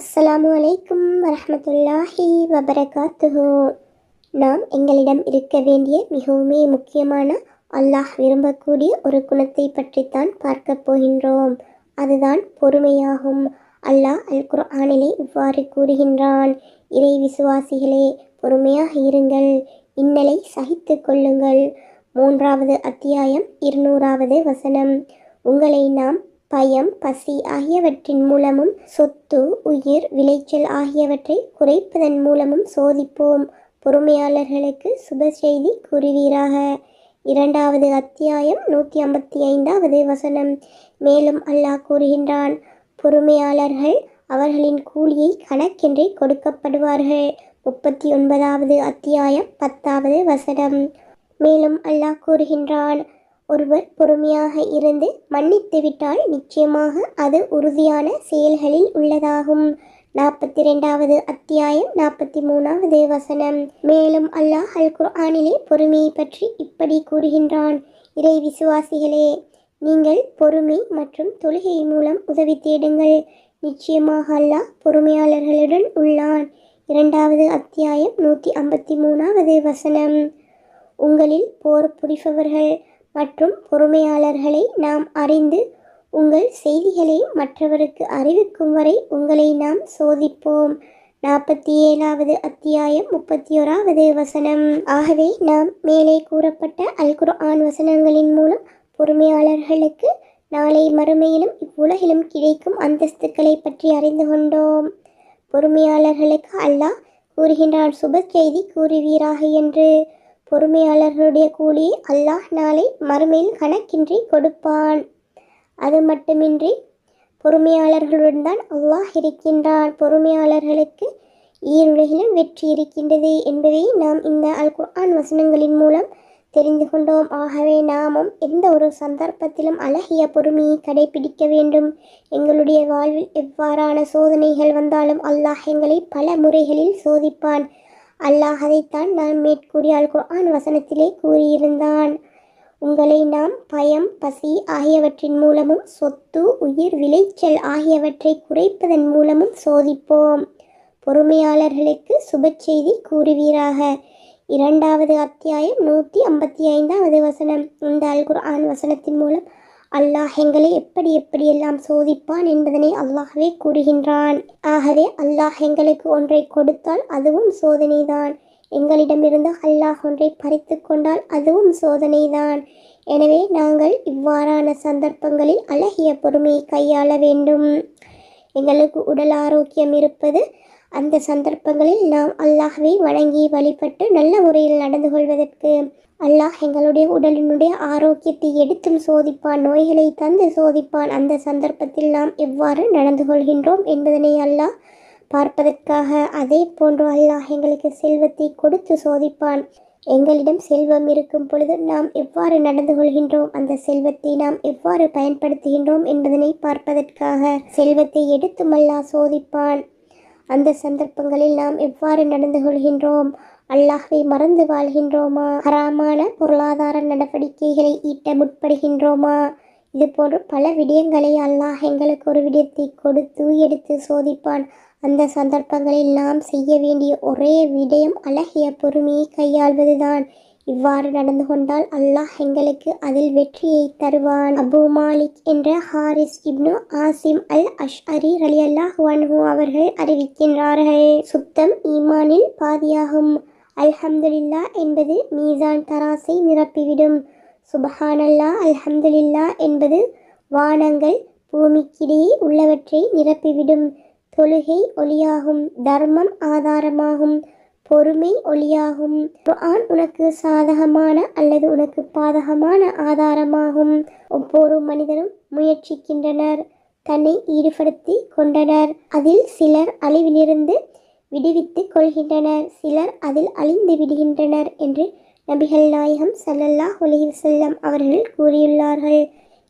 அஸ்ஸலாமு அலைக்கும் வரமத்துல்லாஹி வபரகாத்துஹு. நாம் எங்களிடம் இருக்க வேண்டிய மிகவுமே முக்கியமான அல்லாஹ் விரும்பக்கூடிய ஒரு குணத்தை பற்றித்தான் பார்க்கப் போகின்றோம். அதுதான் பொறுமையாகும். அல்லாஹ் அல் குர்ஆனிலே இவ்வாறு கூறுகின்றான் இறை விசுவாசிகளே பொறுமையாக இருங்கள். இன்னலை சகித்து கொள்ளுங்கள். மூன்றாவது அத்தியாயம் இருநூறாவது வசனம். உங்களை நாம் பயம் பசி ஆகியவற்றின் மூலமும் சொத்து உயிர் விளைச்சல் ஆகியவற்றை குறைப்பதன் மூலமும் சோதிப்போம். பொறுமையாளர்களுக்கு சுப செய்தி கூறுவீராக. இரண்டாவது அத்தியாயம் நூற்றி ஐம்பத்தி ஐந்தாவது வசனம். மேலும் அல்லாஹ் கூறுகின்றான் பொறுமையாளர்கள் அவர்களின் கூலியை கணக்கின்றி கொடுக்கப்படுவார்கள். முப்பத்தி ஒன்பதாவது அத்தியாயம் பத்தாவது வசனம். மேலும் அல்லாஹ் கூறுகின்றான் ஒருவர் பொறுமையாக இருந்து மன்னித்துவிட்டால் நிச்சயமாக அது உறுதியான செயல்களில் உள்ளதாகும். நாற்பத்தி ரெண்டாவது அத்தியாயம் நாற்பத்தி மூணாவது வசனம். மேலும் அல்லாஹ் அல் குர்ஆனிலே பொறுமையை பற்றி இப்படி கூறுகின்றான். இறை விசுவாசிகளே நீங்கள் பொறுமை மற்றும் தொழுகை மூலம் உதவி தேடுங்கள். நிச்சயமாக அல்லாஹ் பொறுமையாளர்களுடன் உள்ளான். இரண்டாவது அத்தியாயம் நூற்றி ஐம்பத்தி மூணாவது வசனம். உங்களில் போர் புரிபவர்கள் மற்றும் பொறுமையாளர்களை நாம் அறிந்து உங்கள் செய்திகளை மற்றவருக்கு அறிவிக்கும் வரை உங்களை நாம் சோதிப்போம். நாற்பத்தி ஏழாவது அத்தியாயம் முப்பத்தி ஓராவது வசனம். ஆகவே நாம் மேலே கூறப்பட்ட அல்குர் ஆண் வசனங்களின் மூலம் பொறுமையாளர்களுக்கு நாளை மறுமையிலும் இவ்வுலகிலும் கிடைக்கும் அந்தஸ்துக்களை பற்றி அறிந்து கொண்டோம். பொறுமையாளர்களுக்கு அல்லாஹ் கூறுகின்றான் சுப செய்தி கூறுவீராக என்று. பொறுமையாளர்களுடைய கூலி அல்லாஹ் நாளை மறுமையில் கணக்கின்றி கொடுப்பான். அது மட்டுமின்றி பொறுமையாளர்களுடன் தான் அல்லாஹ் இருக்கின்றான். பொறுமையாளர்களுக்கு ஈருலகிலும் வெற்றி இருக்கின்றது என்பதை நாம் இந்த அல் குர்ஆன் வசனங்களின் மூலம் தெரிந்து கொண்டோம். ஆகவே நாமும் எந்த ஒரு சந்தர்ப்பத்திலும் அழகிய பொறுமையை கடைபிடிக்க வேண்டும். எங்களுடைய வாழ்வில் எவ்வாறான சோதனைகள் வந்தாலும் அல்லாஹ் எங்களை பல முறைகளில் சோதிப்பான். அல்லாஹ் அதைத்தான் நான் மேற்கூறிய அல் குர்ஆன் வசனத்திலே கூறியிருந்தான். உங்களை நாம் பயம் பசி ஆகியவற்றின் மூலமும் சொத்து உயிர் விளைச்சல் ஆகியவற்றை குறைப்பதன் மூலமும் சோதிப்போம். பொறுமையாளர்களுக்கு சுப செய்தி கூறுவீராக. இரண்டாவது அத்தியாயம் நூற்றி ஐம்பத்தி ஐந்தாவது வசனம். இந்த அல் குர்ஆன் வசனத்தின் மூலம் அல்லாஹ் எங்களை எப்படி எப்படியெல்லாம் சோதிப்பான் என்பதனை அல்லாஹ்வே கூறுகின்றான். ஆகவே அல்லாஹ் எங்களுக்கு ஒன்றை கொடுத்தால் அதுவும் சோதனைதான். எங்களிடமிருந்து அல்லாஹ் ஒன்றை பறித்து கொண்டால் அதுவும் சோதனைதான். எனவே நாங்கள் இவ்வாறான சந்தர்ப்பங்களில் அழகிய பொறுமையை கையாள வேண்டும். எங்களுக்கு உடல் ஆரோக்கியம் இருப்பது அந்த சந்தர்ப்பங்களில் நாம் அல்லாஹ்வை வணங்கி வழிபட்டு நல்ல முறையில் நடந்து கொள்வதற்கு அல்லாஹ் எங்களுடைய உடலினுடைய ஆரோக்கியத்தை எடுத்தும் சோதிப்பான் நோய்களை தந்து சோதிப்பான். அந்த சந்தர்ப்பத்தில் நாம் எவ்வாறு நடந்து கொள்கின்றோம் என்பதனை அல்லாஹ் பார்ப்பதற்காக அதே போன்று அல்லாஹ் எங்களுக்கு செல்வத்தை கொடுத்து சோதிப்பான். எங்களிடம் செல்வம் இருக்கும் பொழுது நாம் எவ்வாறு நடந்து கொள்கின்றோம் அந்த செல்வத்தை நாம் எவ்வாறு பயன்படுத்துகின்றோம் என்பதனை பார்ப்பதற்காக செல்வத்தை எடுத்தும் அல்லாஹ் சோதிப்பான். அந்த சந்தர்ப்பங்களில் நாம் எவ்வாறு நடந்து கொள்கின்றோம்? அல்லாஹை மறந்து வாழ்கின்றோமா? ஹராமான பொருளாதார நடவடிக்கைகளை ஈட்ட முற்படுகின்றோமா? இது போன்ற பல விடயங்களை அல்லாஹ் எங்களுக்கு ஒரு விடயத்தை கொடுத்து எடுத்து சோதிப்பான். அந்த சந்தர்ப்பங்களில் நாம் செய்ய வேண்டிய ஒரே விடயம் அழகிய பொறுமையை கையாள்வதுதான். இவ்வாறு நடந்து கொண்டால் அல்லாஹ் எங்களுக்கு அதில் வெற்றியை தருவான். அபு மாலிக் என்ற ஹாரிஸ் இப்னு ஆசிம் அல் அஷ் அரி அலி அல்லாஹ் அவர்கள் அறிவிக்கின்றார்கள். சுத்தம் ஈமானில் பாதியாகும். அல்ஹம்துலில்லா என்பது மீசான் தராசை நிரப்பிவிடும். சுபஹானல்லா அல்ஹம்துலில்லா என்பது வானங்கள் பூமிக்கிடையே உள்ளவற்றை நிரப்பிவிடும். தொழுகை ஒளியாகும் தர்மம் ஆதாரமாகும். பொறுமை ஒளியாகும். குர்ஆன் உனக்கு சாதகமான அல்லது உனக்கு பாதகமான ஆதாரமாகும். ஒவ்வொரு மனிதரும் முயற்சிக்கின்றனர். தன்னை ஈடுபடுத்தி கொண்டனர். அதில் சிலர் அழிவிலிருந்து விடுவித்துக் கொள்கின்றனர். சிலர் அதில் அழிந்து விடுகின்றனர் என்று நபிகள் நாயகம் சல்லல்லாஹ் செல்லம் அவர்கள் கூறியுள்ளார்கள்.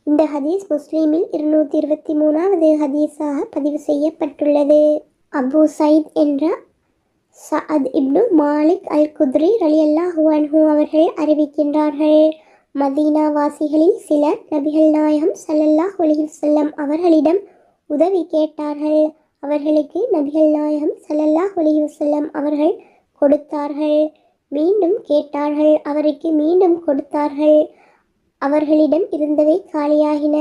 இந்த ஹதீஸ் முஸ்லீமில் இருநூற்றி இருபத்தி மூணாவது ஹதீஸாக பதிவு செய்யப்பட்டுள்ளது. அபு சயித் என்ற Saad ibn Malik al Khudri ரலியல்லாஹு அன்ஹு அவர்கள் அறிவிக்கின்றார்கள். மதீனா வாசிகளில் சிலர் நபிகள் நாயகம் சல்லல்லாஹ் ஒலிஹி செல்லம் அவர்களிடம் உதவி கேட்டார்கள். அவர்களுக்கு நபிகள் நாயகம் சல்லல்லாஹ் ஒலிஹி செல்லம் அவர்கள் கொடுத்தார்கள். மீண்டும் கேட்டார்கள். அவருக்கு மீண்டும் கொடுத்தார்கள். அவர்களிடம் இருந்தவை காலியாகின.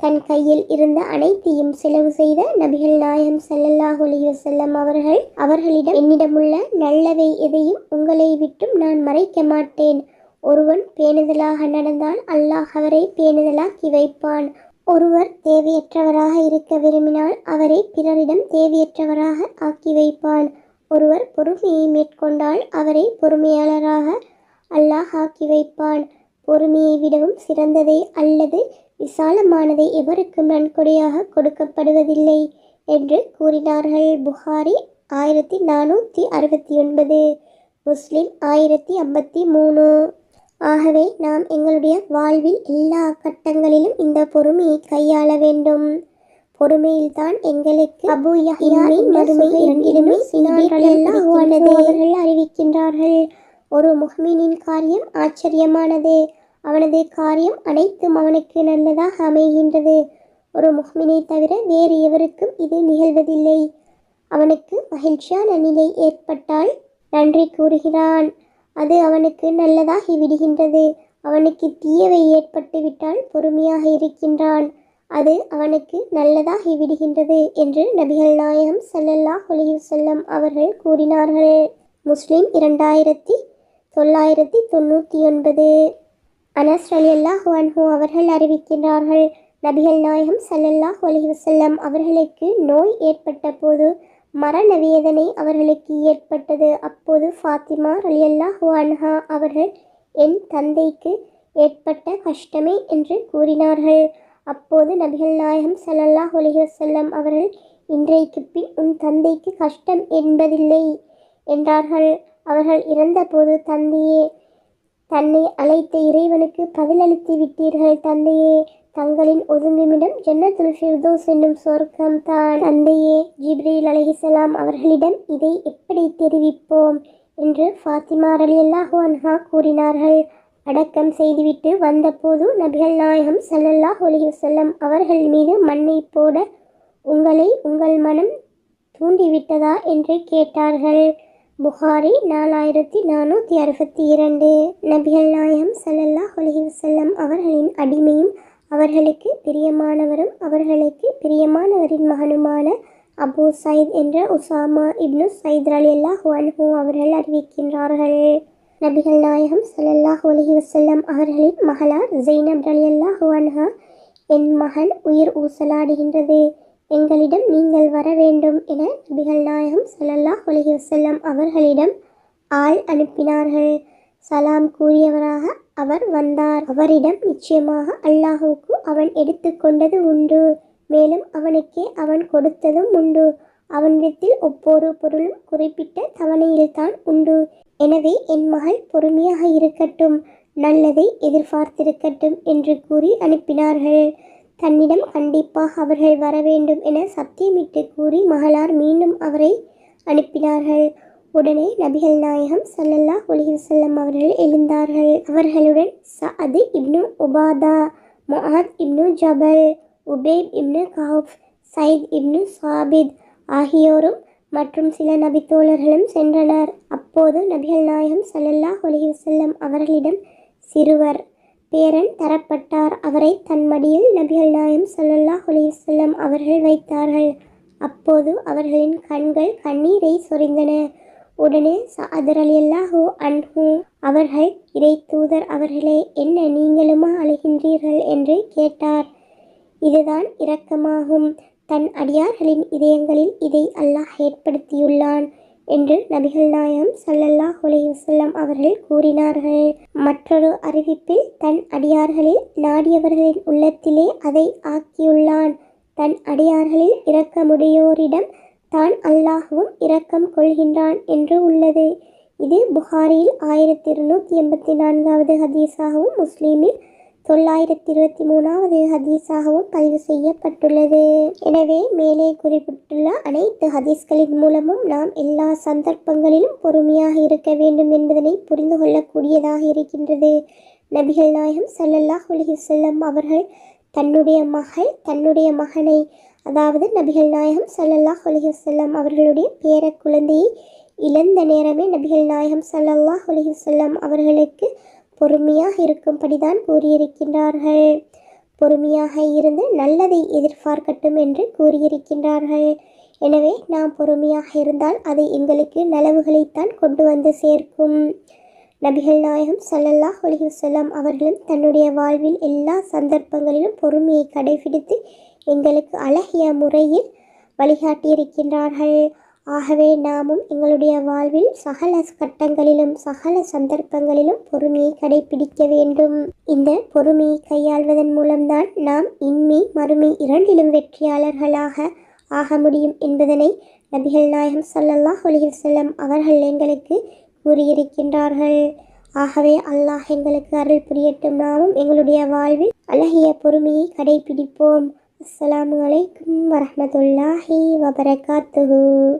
தன் கையில் இருந்த அனைத்தையும் செலவு செய்த நபிகள் நாயகம் ஸல்லல்லாஹு செல்லம் அவர்கள் அவர்களிடம் என்னிடமுள்ள நல்லவை எதையும் உங்களை விட்டும் நான் மறைக்க மாட்டேன். ஒருவன் பேணுதலாக நடந்தால் அல்லாஹ் அவரை பேணுதலாக்கி வைப்பான். ஒருவர் தேவையற்றவராக இருக்க விரும்பினால் அவரை பிறரிடம் தேவையற்றவராக ஆக்கி வைப்பான். ஒருவர் பொறுமையை மேற்கொண்டால் அவரை பொறுமையாளராக அல்லாஹ் ஆக்கி வைப்பான். பொறுமையை விடவும் சிறந்ததை அல்லது விசாலமானதை எவருக்கும் நன்கொடையாக கொடுக்கப்படுவதில்லை என்று கூறினார்கள். புகாரி ஆயிரத்தி நானூற்றி அறுபத்தி ஒன்பது முஸ்லிம் ஆயிரத்தி ஐம்பத்தி மூணு. ஆகவே நாம் எங்களுடைய வாழ்வில் எல்லா கட்டங்களிலும் இந்த பொறுமையை கையாள வேண்டும். பொறுமையில்தான் எங்களுக்கு அபு யஹ்யாவின் மறுமை இரண்டிலுமே சினார்களானது அவர்கள் அறிவிக்கின்றார்கள். ஒரு முஹ்மினின் காரியம் ஆச்சரியமானது. அவனது காரியம் அனைத்தும் அவனுக்கு நல்லதாக அமைகின்றது. ஒரு முஹ்மினை தவிர வேறு எவருக்கும் இது நிகழ்வதில்லை. அவனுக்கு மகிழ்ச்சியான நிலை ஏற்பட்டால் நன்றி கூறுகிறான். அது அவனுக்கு நல்லதாகி விடுகின்றது. அவனுக்கு தீயவை ஏற்பட்டு விட்டால் பொறுமையாக இருக்கின்றான். அது அவனுக்கு நல்லதாகி விடுகின்றது என்று நபிகள் நாயகம் சல்லல்லா அலைஹி அவர்கள் கூறினார்கள். முஸ்லிம் இரண்டாயிரத்தி தொள்ளாயிரத்தி தொண்ணூற்றி ஒன்பது. அனஸ் ரலியல்லாஹு அன்ஹு அவர்கள் அறிவிக்கின்றார்கள். நபிகள் நாயகம் சல்லல்லாஹ் அலைஹி வஸல்லம் அவர்களுக்கு நோய் ஏற்பட்ட போது மரண வேதனை அவர்களுக்கு ஏற்பட்டது. அப்போது ஃபாத்திமா ரலியல்லாஹு அன்ஹா அவர்கள் என் தந்தைக்கு ஏற்பட்ட கஷ்டமே என்று கூறினார்கள். அப்போது நபிகள் நாயகம் சல்லல்லாஹ் அலைஹி அவர்கள் இன்றைக்கு பின் உன் தந்தைக்கு கஷ்டம் என்பதில்லை என்றார்கள். அவர்கள் இறந்தபோது தந்தையே தன்னை அழைத்த இறைவனுக்கு பதிலளித்து விட்டீர்கள் தந்தையே. தங்களின் ஒதுங்குமிடம் ஜன்னத்துல் ஃபிர்தோஸ் என்னும் சொர்க்கம் தான். தந்தையே ஜிப்ரீல் அலஹிசலாம் அவர்களிடம் இதை எப்படி தெரிவிப்போம்? என்று ஃபாத்திமா ரலியல்லாஹு அன்ஹா கூறினார்கள். அடக்கம் செய்துவிட்டு வந்தபோது நபிகள் நாயகம் சல்லல்லாஹ் அலைஹி அவர்கள் மீது மண்ணை போட உங்களை உங்கள் மனம் தூண்டிவிட்டதா? என்று கேட்டார்கள். புகாரி நாலாயிரத்தி நானூற்றி அறுபத்தி இரண்டு. நபிகள் நாயம் சல்லல்லா அலைஹி வஸல்லம் அவர்களின் அடிமையும் அவர்களுக்கு பிரியமானவரும் அவர்களுக்கு பிரியமானவரின் மகனுமான அபு சயித் என்ற உசாமா இப்னு சயித் ரலியல்லாஹு அன்ஹு அவர்கள் அறிவிக்கின்றார்கள். நபிகள் நாயகம் சல்லல்லாஹ் அலைஹி வசல்லம் அவர்களின் மகளார் ஜெய்னப் ரலியல்லாஹு அன்ஹா என் மகன் உயிர் ஊசலாடுகின்றது. எங்களிடம் நீங்கள் வர வேண்டும் என நபிகள் நாயகம் சல்லல்லாஹ் அலஹி வசல்லம் அவர்களிடம் ஆள் அனுப்பினார்கள். சலாம் கூறியவராக அவர் வந்தார். அவரிடம் நிச்சயமாக அல்லாஹுக்கு அவன் எடுத்துக்கொண்டது உண்டு. மேலும் அவனுக்கே அவன் கொடுத்ததும் உண்டு. அவனிடத்தில் ஒவ்வொரு பொருளும் குறிப்பிட்ட தவணையில்தான் உண்டு. எனவே என் மகள் பொறுமையாக இருக்கட்டும் நல்லதை எதிர்பார்த்திருக்கட்டும் என்று கூறி அனுப்பினார்கள். தன்னிடம் கண்டிப்பாக அவர்கள் வர வேண்டும் என சத்தியமிட்டு கூறி மகளார் மீண்டும் அவரை அனுப்பினார்கள். உடனே நபிகள் நாயகம் சல்லல்லா ஒலிஹசல்லம் அவர்கள் எழுந்தார்கள். அவர்களுடன் சஅது இப்னு உபாதா மொஹத் இப்னு ஜபல் உபேப் இப்னு கவுப் சயித் இப்னு சாபித் ஆகியோரும் மற்றும் சில நபித்தோழர்களும் சென்றனர். அப்போது நபிகள் நாயகம் சல்லல்லா ஒலிஹசல்லம் அவர்களிடம் சிறுவர் பேரன் தரப்பட்டார். அவரை தன் மடியில் நபிகள் நாயம் சொல்லல்லா அலைஹி அவர்கள் வைத்தார்கள். அப்போது அவர்களின் கண்கள் கண்ணீரை சொரிந்தன. உடனே சாதர் அலி அல்லாஹூ அன்ஹூ அவர்கள் இறை தூதர் அவர்களே என்ன நீங்களுமா அழுகின்றீர்கள்? என்று கேட்டார். இதுதான் இரக்கமாகும். தன் அடியார்களின் இதயங்களில் இதை அல்லாஹ் ஏற்படுத்தியுள்ளான். என்று நபிகள் நாயம் சல்லல்லாஹ் அலைஹி அவர்கள் கூறினார்கள். மற்றொரு அறிவிப்பில் தன் அடியார்களில் நாடியவர்களின் உள்ளத்திலே அதை ஆக்கியுள்ளான். தன் அடியார்களில் இரக்கமுடையோரிடம் தான் அல்லாஹ்வும் இரக்கம் கொள்கின்றான் என்று உள்ளது. இது புகாரியில் ஆயிரத்தி இருநூற்றி எண்பத்தி நான்காவது ஹதீஸாகவும் முஸ்லீமில் தொள்ளாயிரத்தி இருபத்தி மூணாவது ஹதீஸாகவும் பதிவு செய்யப்பட்டுள்ளது. எனவே மேலே குறிப்பிட்டுள்ள அனைத்து ஹதீஸ்களின் மூலமும் நாம் எல்லா சந்தர்ப்பங்களிலும் பொறுமையாக இருக்க வேண்டும் என்பதனை புரிந்து கொள்ளக்கூடியதாக இருக்கின்றது. நபிகள் நாயகம் சல்லல்லாஹ் அலைஹி செல்லம் அவர்கள் தன்னுடைய மகள் தன்னுடைய மகனை அதாவது நபிகள் நாயகம் சல்லல்லாஹ் அலைஹி செல்லம் அவர்களுடைய பேர குழந்தையை இழந்த நேரமே நபிகள் நாயகம் சல்லல்லாஹ் அலைஹி செல்லம் அவர்களுக்கு பொறுமையாக இருக்கும்படிதான் கூறியிருக்கின்றார்கள். பொறுமையாக இருந்து நல்லதை எதிர்பார்க்கட்டும் என்று கூறியிருக்கின்றார்கள். எனவே நாம் பொறுமையாக இருந்தால் அது எங்களுக்கு நலவுகளைத்தான் கொண்டு வந்து சேர்க்கும். நபிகள் நாயகம் சல்லல்லா அலைஹி அவர்களும் தன்னுடைய வாழ்வில் எல்லா சந்தர்ப்பங்களிலும் பொறுமையை கடைபிடித்து எங்களுக்கு அழகிய முறையில் வழிகாட்டியிருக்கின்றார்கள். ஆகவே நாமும் எங்களுடைய வாழ்வில் சகல கட்டங்களிலும் சகல சந்தர்ப்பங்களிலும் பொறுமையை கடைபிடிக்க வேண்டும். இந்த பொறுமையை கையாள்வதன் மூலம்தான் நாம் இன்மை மறுமை இரண்டிலும் வெற்றியாளர்களாக ஆக முடியும் என்பதனை நபிகள் நாயகம் சல்லல்லாஹ் ஒலிகள் செல்லம் அவர்கள் எங்களுக்கு கூறியிருக்கின்றார்கள். ஆகவே அல்லாஹ் எங்களுக்கு அருள் புரியட்டும். நாமும் எங்களுடைய வாழ்வில் அழகிய பொறுமையை கடைபிடிப்போம். அஸ்லாம் அலைக்கும் வரமத்துல்லாஹி வபரகாத்துஹு.